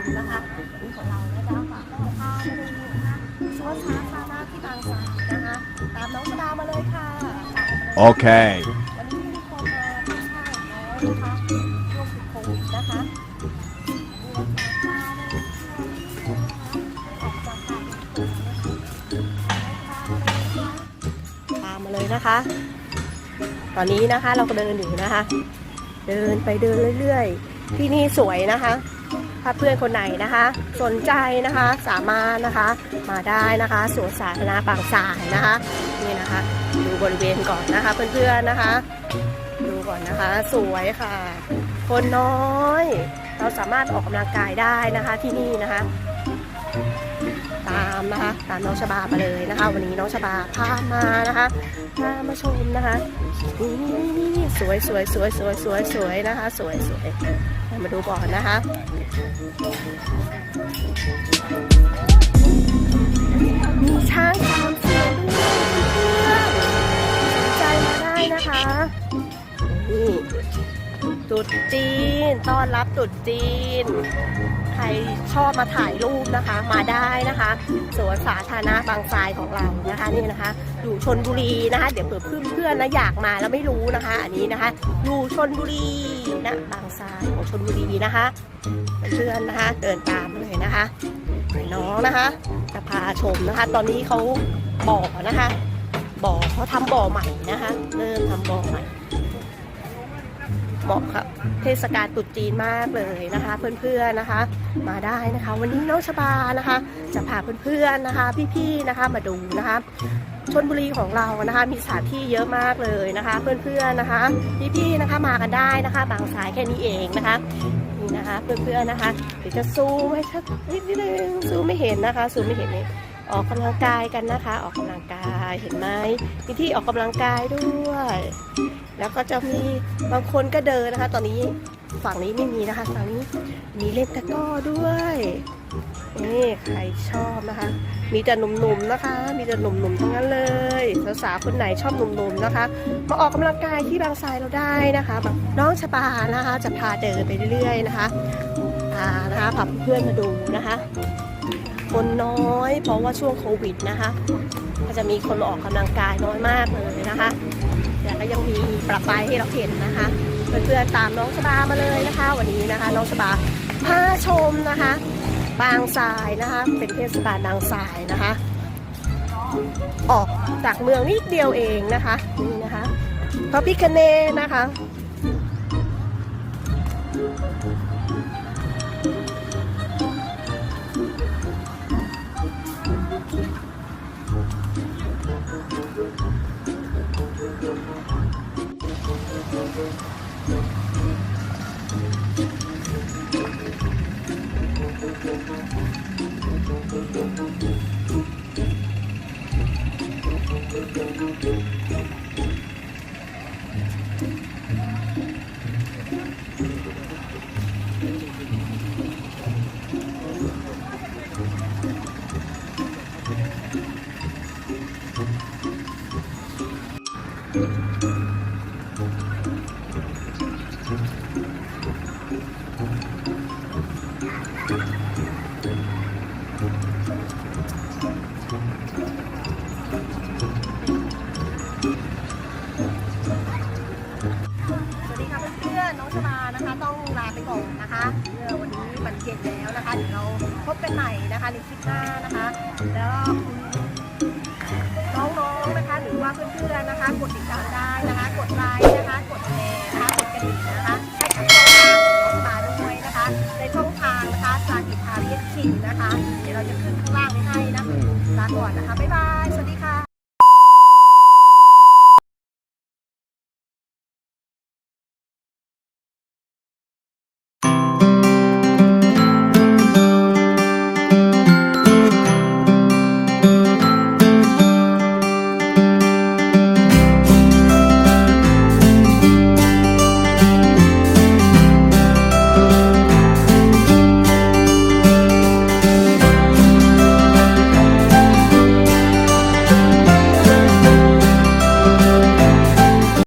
าชมนะคะนี่ของเรานะจ๊ะฝากพ่อพามาดูนะคะสวนสาธารณะที่บางทรายนะคะ ตามน้องสดามาเลยค่ะ Okay. วันนี้มีคนมาที่เช่าน้อยนะคะช่วงติดโควิดนะคะตามมาเลยนะคะ ตอนนี้นะคะเราก็เดินอยู่นะคะ เดินไปเดินเรื่อยๆ ที่นี่สวยนะคะ ถ้าเพื่อนคนไหนนะคะ สนใจนะคะสามารถนะคะมาได้นะคะสวนสาธารณะบางสายนะคะนี่นะคะดูบริเวณก่อนนะคะเพื่อนๆนะคะ ดูก่อนนะคะสวยค่ะ คนน้อย เราสามารถออกกำลังกายได้นะคะที่นี่นะคะามนะคะตามน้องชบามาเลยนะคะ วันนี้น้องชบาพามานะคะพามาชมนะคะนี่นี่นี่สวยสวยสวยสวยสวยสวยนะคะ สวยสวยมาดูบ่อนะคะ ตุดจีน ต้อนรับตุดจีน ใครชอบมาถ่ายรูปนะคะ มาได้นะคะสวนสาธารณะบางทรายของเรานะคะนี่นะคะ อยู่ชนบุรีนะคะ เดี๋ยวเผื่อเพื่อนๆนะอยากมาแล้วไม่รู้นะคะ อันนี้นะคะ อยู่ชนบุรีนะบางทรายของชนบุรีนะคะเพื่อนๆนะคะ เดินตามมาเลยนะคะน้องนะคะจะพาชมนะคะ ตอนนี้เขาบ่อนะคะบ่อเขาทำบ่อใหม่นะคะ เริ่มทำบ่อใหม่ เหมาะครับเทศกาลตรุษจีนมากเลยนะคะ เพื่อนๆนะคะ มาได้นะคะ วันนี้น้องชบานะคะ จะพาเพื่อนๆนะคะ พี่ๆนะคะมาดูนะคะชนบุรีของเรานะคะมีสถานที่เยอะมากเลยนะคะ เพื่อนๆนะคะ พี่ๆนะคะมากันได้นะคะ บางสายแค่นี้เองนะคะนี่นะคะเพื่อนๆนะคะเดี๋ยวจะซูมให้ชัดนิดนึงซูมไม่เห็นนะคะซูมไม่เห็นเลยออกกำลังกายกันนะคะ ออกกำลังกายเห็นไหมมีที่ออกกำลังกายด้วย แล้วก็จะมีบางคนก็เดินนะคะ ตอนนี้ฝั่งนี้ไม่มีนะคะฝั่งนี้มีเล่นตะก้อด้วยนี่ใครชอบนะคะ มีแต่หนุ่มๆนะคะ มีแต่หนุ่มๆทั้งนั้นเลยสาวๆคนไหนชอบหนุ่มๆนะคะ มาออกกำลังกายที่บางทรายเราได้นะคะแบบน้องชบานะคะ จะพาเดินไปเรื่อยๆนะคะพานะคะพาเพื่อนมาดูนะคะ คนน้อยเพราะว่าช่วงโควิดนะคะก็จะมีคนออกกำลังกายน้อยมากเลยนะคะ แต่ก็ยังมีประปายให้เราเห็นนะคะเพื่อนๆตามน้องชบามาเลยนะคะ วันนี้นะคะ น้องชบาพาชมนะคะ บางทรายนะคะ เป็นเทศกาลบางทรายนะคะ ออกจากเมืองนิดเดียวเองนะคะนี่นะคะพระพิคเนนะคะ สวัสดีค่ะเพื่อนๆน้องชบานะคะ ต้องลาไปก่อนนะคะเมื่อวันนี้มันเย็นแล้วนะคะ เดี๋ยวเราพบกันใหม่นะคะในคลิปหน้านะคะ แล้วคุณน้องๆนะคะ หรือว่าเพื่อนๆนะคะ กดติดตามได้นะคะ กดไลค์ เรียกชินนะคะเดี๋ยวเราจะขึ้นข้างล่างไว้ให้นะลาก่อนนะคะ บ๊ายบายสวัสดีค่ะ